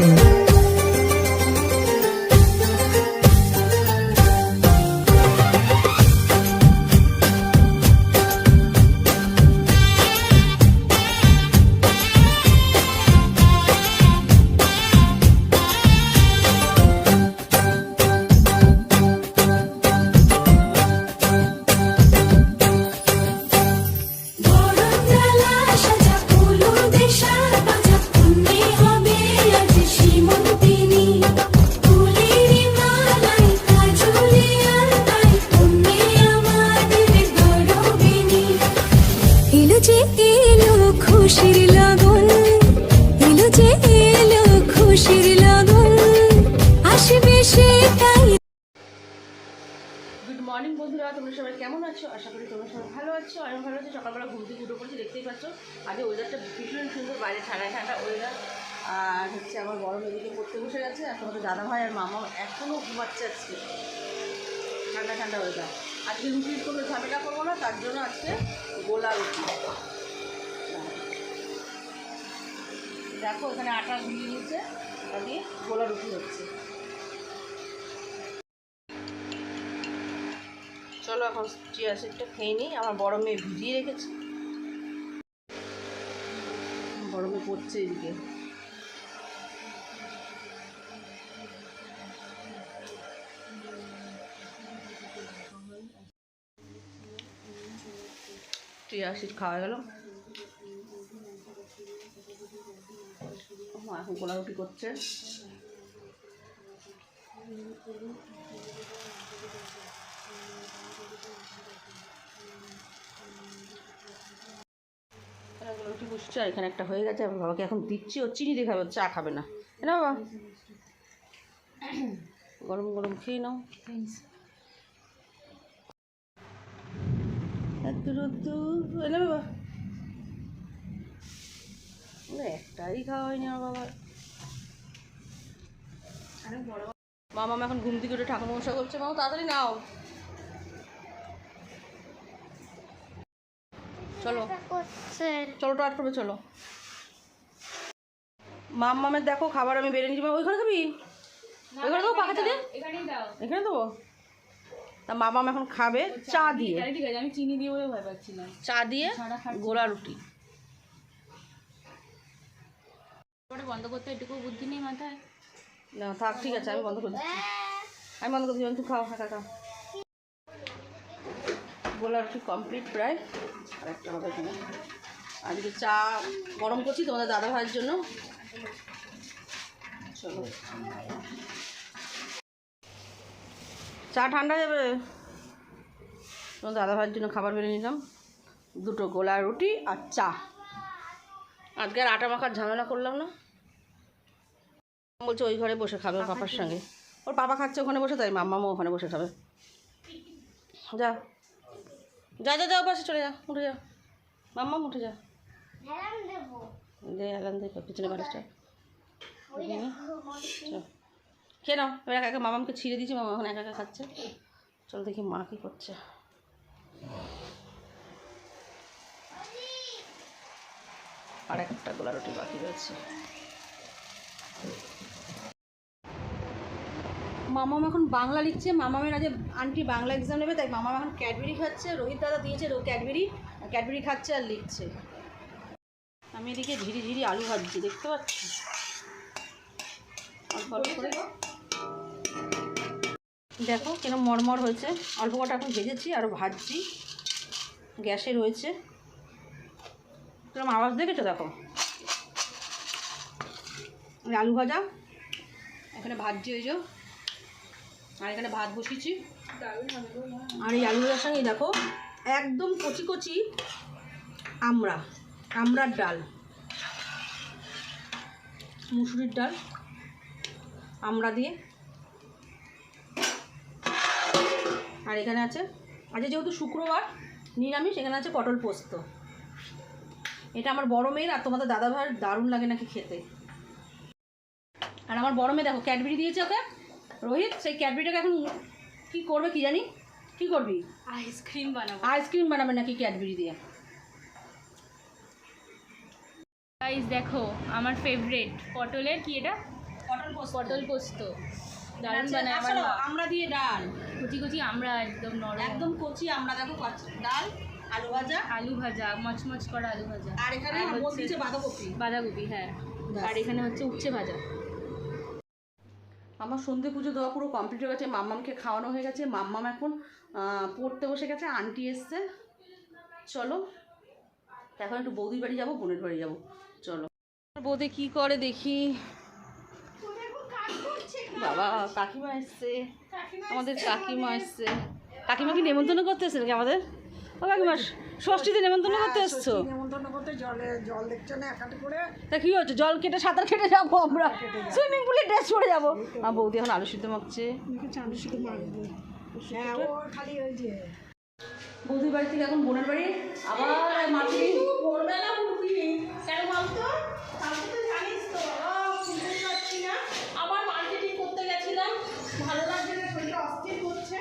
Station. এলো যে এলো খুশির লগন, এলো যে এলো খুশির লগন, আসবে সেটাই। গুড মর্নিং বন্ধুরা, তোমরা সবাই কেমন আছো? আশা করি তোমরা সবাই ভালো আছো। আমি ভালো আছি, সকালবেলা ঘুম থেকে উঠে পড়েছি, দেখতেই পাচ্ছ। আগে ওয়েদারটা ভীষণ সুন্দর, বাইরে ঠান্ডা ঠান্ডা ওয়েদার আর হচ্ছে আমার বড় মেয়েদিকে পড়তে বসে গেছে, আর তোমাদের দাদা ভাই আর মামা এখনও ঘুমাচ্ছে আজকে। ঠান্ডা ঠান্ডা ওয়েদার আজকে রুটির কোনো ঝামেলা করব না, তার জন্য আজকে গোলা রুটি দেখো এখানে আটা গুলিয়ে নিচ্ছে ওটা গোলা রুটি হচ্ছে। চলো এখন চিয়া সিডটা খেয়ে নিই, আমার বড় মেয়ে ভিজিয়ে রেখেছে। বড় মেয়ে পড়ছে এদিকে। চিয়া সিড খাওয়া গেল। এখন গোলা রুটি করছে। রুটি বসছে, আর এখানে একটা হয়ে গেছে বাবাকে এখন দিচ্ছি, ও চিনি দিয়ে খাবে চা খাবে না। না বাবা? গরম গরম খেয়ে নাও। রোদ্দু এনে বাবা। একটাই খাওয়া হয়নি আমার বাবার। মামা এখন ঘুম থেকে উঠে ঠাকুর মশা করছে মামা তাড়াতাড়ি নাও। চলো। চলো টাট করবে চলো। মাম মামের দেখো খাবার আমি বেড়ে নিচ্ছি ওইখানে খাবি? ওইখানে দেবো পাখাতে দিয়ে এখানে দেবো? তা মা মাম এখন খাবে চা দিয়ে। তাহলে ঠিক আছে আমি চিনি দিয়ে বলে ভয় পাচ্ছিলাম চা দিয়ে। গোলা রুটি। বন্ধ করতে এটুকু বুদ্ধি নেই মাথায়। না থাক ঠিক আছে আমি বন্ধ করে দিচ্ছি। আমি বন্ধ করে দিচ্ছি তুই খাও খাও গোলা রুটি কমপ্লিট প্রায়। আর একটা হবে এখানে। আজকে চা গরম করছি তোমাদের দাদা ভাইয়ের জন্য। চলো। চা ঠান্ডা যাবে? তোমার দাদা ভাইয়ের জন্য খাবার বেড়ে নিলাম। দুটো গোলা রুটি আর চা। আজকে আর আটা মাখার ঝামেলা করলাম না। বলছে ওই ঘরে বসে খাবে পাপার সঙ্গে। ওর পাপা খাচ্ছে ওখানে বসে তাই মাম্মামও ওখানে বসে খাবে। যা। যা যা যা পাশে চলে যা উঠে যা। মাম্মাম উঠে যা। দে দে পিছনে চল। খেয়ে নাও। এবার একা একা মামামকে ছিঁড়ে দিয়েছি, মামা এখন একা একা খাচ্ছে। চল দেখি মা কী করছে। আর একটা গোলা রুটি বাকি রয়েছে। মামাম এখন বাংলা লিখছে। মামামের আজ আন্টি বাংলা এক্সাম নেবে, তাই মামাম এখন ক্যাডবেরি খাচ্ছে। রোহিত দাদা দিয়েছে ক্যাডবেরি ক্যাডবেরি খাচ্ছে আর লিখছে। আমি এদিকে ঝিরি ঝিরি আলু ভাজছি, দেখতে পাচ্ছি? করে। দেখো কিরম মরমর হয়েছে। অল্প কটা এখন ভেজেছি আরও ভাজছি। গ্যাসে রয়েছে। কীরকম আওয়াজ দেখেছ দেখো? আলু ভাজা। এখানে ভাজছি যে। আর এখানে ভাত বসিয়েছি। আর এই আলু ভাজার সঙ্গে দেখো, একদম কচি কচি আমড়া আমরার ডাল, মুসুরির ডাল, আমড়া দিয়ে আর এখানে আছে আজকে যেহেতু শুক্রবার নিরামিষ এখানে আছে পটল পোস্ত। এটা আমার বড় মেয়ের আর তোমাদের দাদা ভাইয়ের দারুণ লাগে নাকি খেতে। আর আমার বড় মেয়ে দেখো ক্যাডবেরি দিয়েছে ওকে রোহিত সেই ক্যাডবেরিটাকে এখন কি করবে কি জানি? কি করবি? আইসক্রিম বানাবো। আইসক্রিম বানাবে নাকি ক্যাডবেরি দিয়ে? গাইস দেখো আমার ফেভারিট পটলের কি এটা? পটল পোস্ত। পটল পোস্ত। দারুণ আচ্ছা, বানায় আমার আমরা দিয়ে ডাল। কুচি কুচি আমরা একদম নরম। একদম কচি আমরা দেখো কচ- ডাল আলু ভাজা। আলু ভাজা মচমচ করা আলু ভাজা। আর এখানে হচ্ছে বাঁধাকপি। বাঁধাকপি হ্যাঁ। আর এখানে হচ্ছে উচ্ছে ভাজা। আমার সন্ধে পুজো দেওয়া পুরো কমপ্লিট হয়ে গেছে মাম্মামকে খাওয়ানো হয়ে গেছে। মাম্মাম এখন আহ, পড়তে বসে গেছে আন্টি এসছে। চলো এখন একটু বৌদির বাড়ি যাব বোনের বাড়ি যাব। চলো। বৌদি কি করে দেখি? বাবা কাকিমা এসছে। আমাদের কাকিমা এসছে। কাকিমা কি নেমন্তন্ন করতে এসছে নাকি আমাদের? ও কাকিমা ষষ্ঠীতে নেমন্তন্ন করতে এসছো? নেমন্তন্ন করতে জলে জল দেখছ না একাটি করে? তা কি হচ্ছে? জল কেটে সাঁতার কেটে যাব আমরা? সুইমিং পুলে ড্রেস পরে যাব। আমার বৌদি এখন আলু সিদ্ধ মাখছে শুধু মাখবো। হ্যাঁ ও খালি ওই যে বৌদির বাড়ি থেকে এখন বোনের বাড়ি। আবার মাটি ভোরবেলা উঠবি কেন বলতো কালকে তো জানিস তো বাবা শুনতে পাচ্ছি না আবার মার্কেটিং করতে গেছিলাম ভালো লাগছে না শরীরটা অস্থির করছে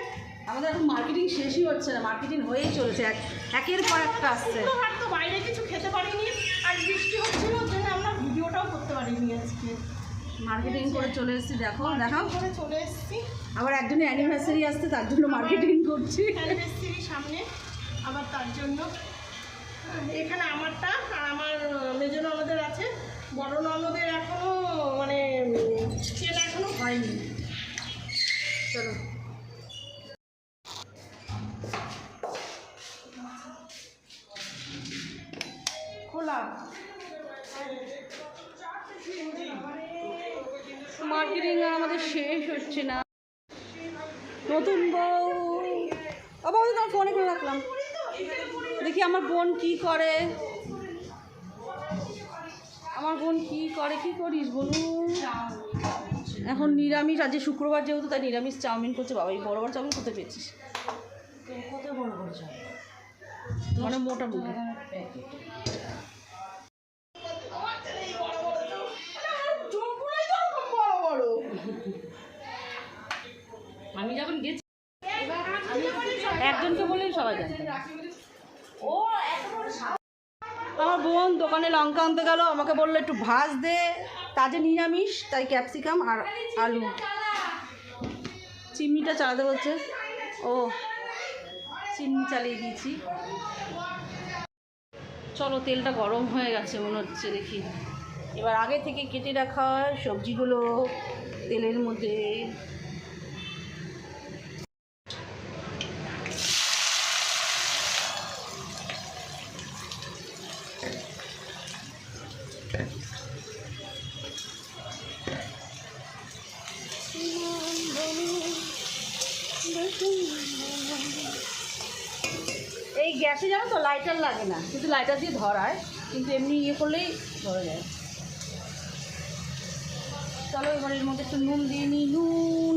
আমাদের এখন মার্কেটিং শেষই হচ্ছে না মার্কেটিং হয়েই চলেছে এক একের পর একটা আসছে। তো বাইরে কিছু খেতে পারিনি আর বৃষ্টি হচ্ছিল ওর জন্য আমরা ভিডিওটাও করতে পারিনি আজকে। মার্কেটিং করে চলে এসেছি দেখো দেখাও। করে চলে এসেছি। আবার একজনের অ্যানিভার্সারি আসছে তার জন্য মার্কেটিং করছি। অ্যানিভার্সারি সামনে আবার তার জন্য। এখানে আমারটা আর আমার মেজ ননদের আছে বড় ননদের এখনও মানে কেনা এখনও হয়নি। চলো। খোলা মার্কেটিং আমাদের শেষ হচ্ছে না। নতুন বউ। ও তোমার ফোনে করে রাখলাম। দেখি আমার বোন কি করে। আমার বোন কি করে কি করিস বলু? এখন নিরামিষ আজ শুক্রবার যেহেতু তাই নিরামিষ চাউমিন করছে। বাবা এই বড় বড় চাউমিন? করতে পেয়েছিস মানে মোটামুটি সবাই জানতো আমার বোন দোকানে লঙ্কা আনতে গেল আমাকে বলল একটু ভাজ দে। তাজে নিরামিষ তাই ক্যাপসিকাম আর আলু। চিমনিটা চালাতে বলছে। ও চিমনি চালিয়ে দিয়েছি। চলো তেলটা গরম হয়ে গেছে মনে হচ্ছে দেখি। এবার আগে থেকে কেটে রাখা সবজিগুলো তেলের মধ্যে। এই গ্যাসে জানো তো লাইটার লাগে না। কিন্তু লাইটার দিয়ে ধরায়, কিন্তু এমনি ইয়ে করলেই ধরে যায়। চলো এবার এর মধ্যে একটু নুন দিয়ে নিই, নুন।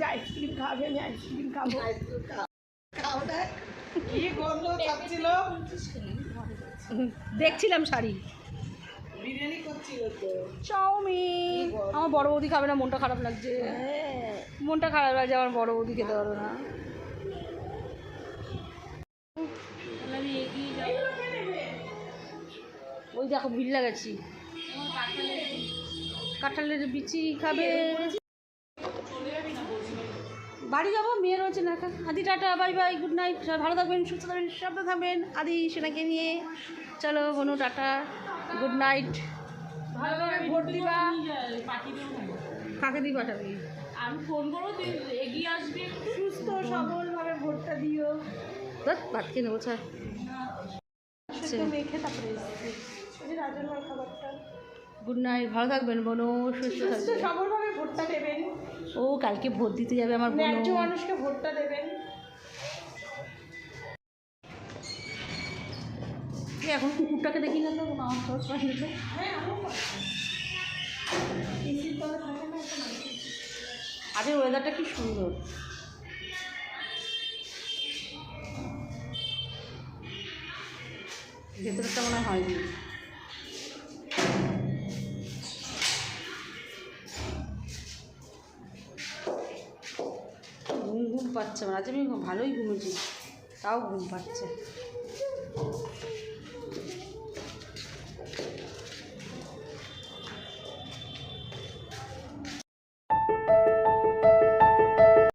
যা আইসক্রিম খাবে আমি আইসক্রিম খাব। কি গন্ধ খাচ্ছিল? দেখছিলাম শাড়ি। চাউমিন। আমার বড় বৌদি খাবে না মনটা খারাপ লাগছে। মনটা খারাপ লাগছে আমার বড় বৌদি খেতে পারবে না। ওই দেখো ভিড় লাগাচ্ছি। কাঁঠালের বিচি খাবে। বাড়ি যাব মেয়ে রয়েছে না। Adi tata bye bye good night সবাই ভালো থাকবেন সুস্থ থাকবেন সাবধান থাকবেন। আদি সেনাকে নিয়ে। চলো বনু টাটা গুড নাইট। ভালোভাবে ভোট দিবা। কাকে দিয়ে পাঠাবি আমি ফোন করব তুই এগিয়ে আসবি সুস্থ সবলভাবে ভোটটা দিও। ভাত খেয়ে নেব ছাড়। সেটা মেখে তারপরে খাবারটা। গুড নাইট ভালো থাকবেন বনু সুস্থ সবলভাবে ভোটটা দেবেন। ও কালকে ভোট দিতে যাবে আমার ন্যায্য মানুষকে ভোটটা দেবেন। এখন কুকুরটাকে দেখি না তো আমার সব পাশে না আজকের ওয়েদারটা কি সুন্দর। ভেতরটা মনে হয় হয়নি পাচ্ছে আমার আজ আমি ভালোই ঘুমেছি তাও ঘুম পাচ্ছে।